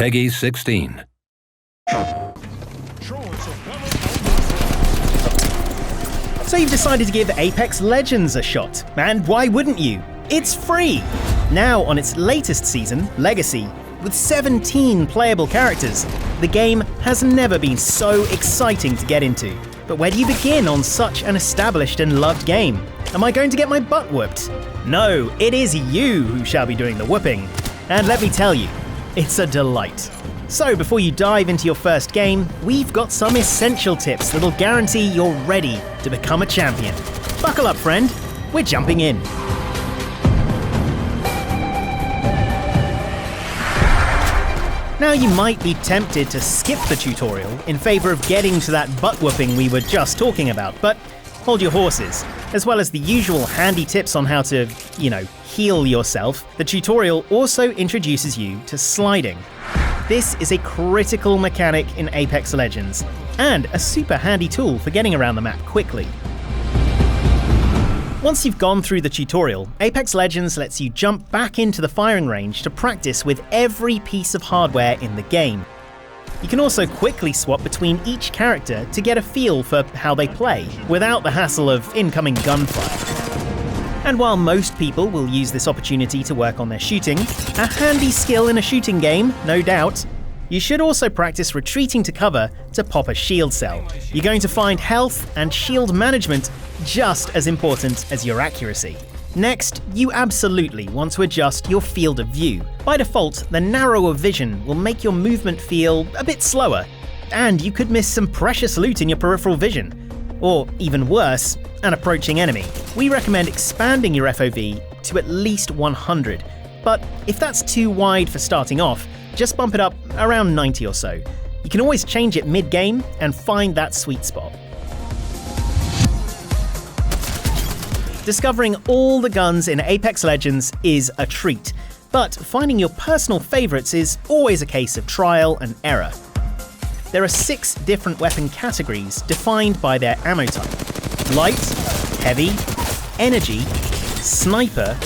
Peggy 16. So you've decided to give Apex Legends a shot, and why wouldn't you? It's free! Now on its latest season, Legacy, with 17 playable characters, the game has never been so exciting to get into. But where do you begin on such an established and loved game? Am I going to get my butt whooped? No, it is you who shall be doing the whooping. And let me tell you, it's a delight. So, before you dive into your first game, we've got some essential tips that'll guarantee you're ready to become a champion. Buckle up, friend. We're jumping in. Now, you might be tempted to skip the tutorial in favour of getting to that butt whooping we were just talking about, but hold your horses. As well as the usual handy tips on how to, you know, heal yourself, the tutorial also introduces you to sliding. This is a critical mechanic in Apex Legends, and a super handy tool for getting around the map quickly. Once you've gone through the tutorial, Apex Legends lets you jump back into the firing range to practice with every piece of hardware in the game. You can also quickly swap between each character to get a feel for how they play, without the hassle of incoming gunfire. And while most people will use this opportunity to work on their shooting, a handy skill in a shooting game, no doubt, you should also practice retreating to cover to pop a shield cell. You're going to find health and shield management just as important as your accuracy. Next, you absolutely want to adjust your field of view. By default, the narrower vision will make your movement feel a bit slower, and you could miss some precious loot in your peripheral vision. Or, even worse, an approaching enemy. We recommend expanding your FOV to at least 100, but if that's too wide for starting off, just bump it up around 90 or so. You can always change it mid game and find that sweet spot. Discovering all the guns in Apex Legends is a treat, but finding your personal favourites is always a case of trial and error. There are six different weapon categories defined by their ammo type light, heavy, energy, sniper,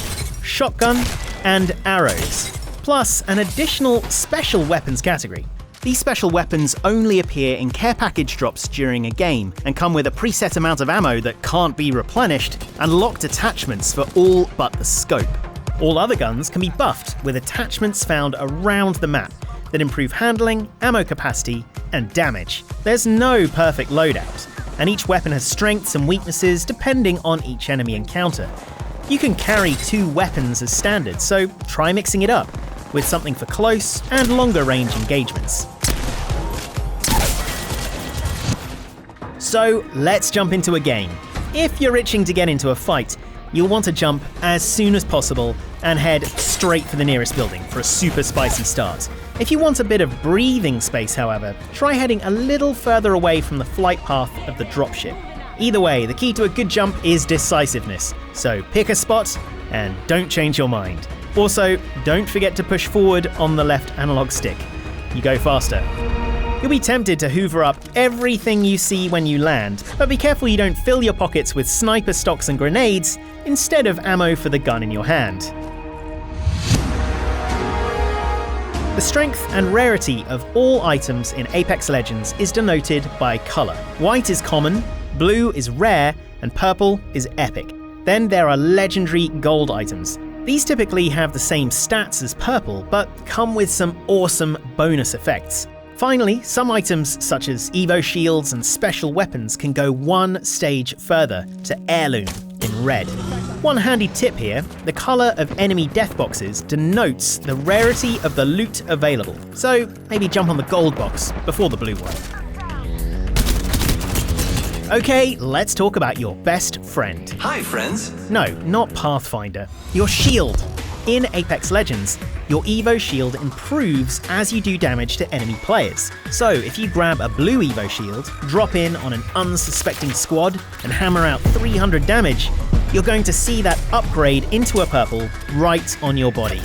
shotgun, and arrows plus an additional special weapons category. These special weapons only appear in care package drops during a game and come with a preset amount of ammo that can't be replenished and locked attachments for all but the scope. All other guns can be buffed with attachments found around the map that improve handling, ammo capacity, and damage. There's no perfect loadout, and each weapon has strengths and weaknesses depending on each enemy encounter. You can carry two weapons as standard, so try mixing it up with something for close and longer range engagements. So let's jump into a game. If you're itching to get into a fight, you'll want to jump as soon as possible and head straight for the nearest building for a super spicy start. If you want a bit of breathing space, however, try heading a little further away from the flight path of the dropship. Either way, the key to a good jump is decisiveness, so pick a spot and don't change your mind. Also, don't forget to push forward on the left analog stick. You go faster. You'll be tempted to hoover up everything you see when you land, but be careful you don't fill your pockets with sniper stocks and grenades instead of ammo for the gun in your hand. The strength and rarity of all items in Apex Legends is denoted by colour. White is common, blue is rare, and purple is epic. Then there are legendary gold items. These typically have the same stats as purple, but come with some awesome bonus effects. Finally, some items such as Evo shields and special weapons can go one stage further to heirloom in red. One handy tip here the colour of enemy death boxes denotes the rarity of the loot available, so maybe jump on the gold box before the blue one. Okay, let's talk about your best friend. Hi, friends. No, not Pathfinder. Your shield. In Apex Legends, your Evo shield improves as you do damage to enemy players. So, if you grab a blue Evo shield, drop in on an unsuspecting squad, and hammer out 300 damage, you're going to see that upgrade into a purple right on your body.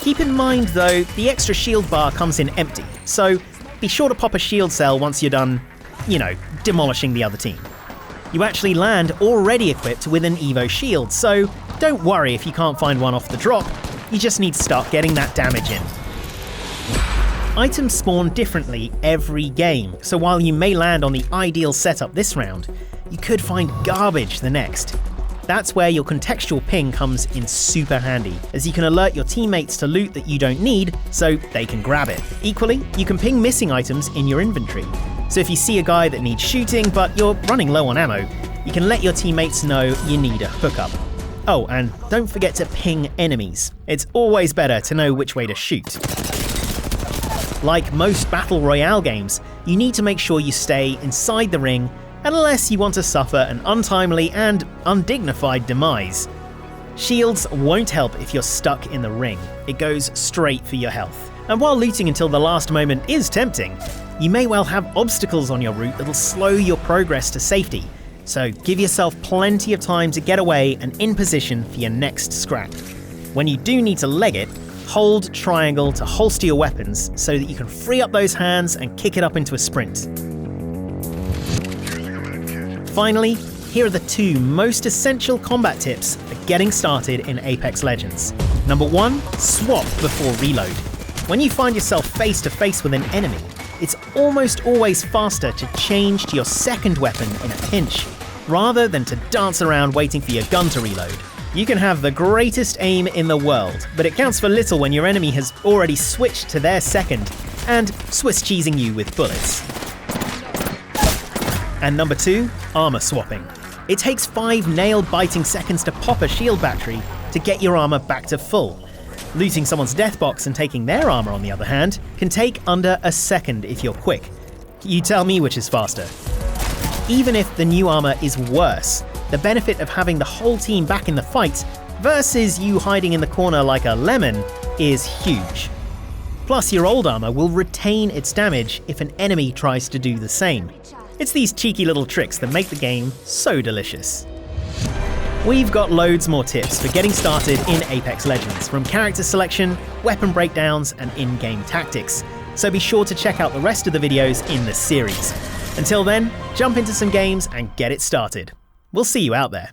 Keep in mind though, the extra shield bar comes in empty, so be sure to pop a shield cell once you're done you know, demolishing the other team. You actually land already equipped with an Evo shield, so don't worry if you can't find one off the drop, you just need to start getting that damage in. Items spawn differently every game, so while you may land on the ideal setup this round, you could find garbage the next. That's where your contextual ping comes in super handy, as you can alert your teammates to loot that you don't need so they can grab it. Equally, you can ping missing items in your inventory. So if you see a guy that needs shooting but you're running low on ammo, you can let your teammates know you need a hookup. Oh, and don't forget to ping enemies. It's always better to know which way to shoot. Like most Battle Royale games, you need to make sure you stay inside the ring unless you want to suffer an untimely and undignified demise. Shields won't help if you're stuck in the ring, it goes straight for your health. And while looting until the last moment is tempting, you may well have obstacles on your route that'll slow your progress to safety, so give yourself plenty of time to get away and in position for your next scrap. When you do need to leg it, hold triangle to holster your weapons so that you can free up those hands and kick it up into a sprint. Finally, here are the two most essential combat tips for getting started in Apex Legends. Number one, swap before reload. When you find yourself face to face with an enemy, it's almost always faster to change to your second weapon in a pinch, rather than to dance around waiting for your gun to reload. You can have the greatest aim in the world, but it counts for little when your enemy has already switched to their second and Swiss cheesing you with bullets. And number two, armor swapping. It takes five nail biting seconds to pop a shield battery to get your armor back to full. Looting someone's death box and taking their armor, on the other hand, can take under a second if you're quick. You tell me which is faster. Even if the new armor is worse, the benefit of having the whole team back in the fight versus you hiding in the corner like a lemon is huge. Plus, your old armor will retain its damage if an enemy tries to do the same. It's these cheeky little tricks that make the game so delicious. We've got loads more tips for getting started in Apex Legends, from character selection, weapon breakdowns, and in game tactics. So be sure to check out the rest of the videos in the series. Until then, jump into some games and get it started. We'll see you out there.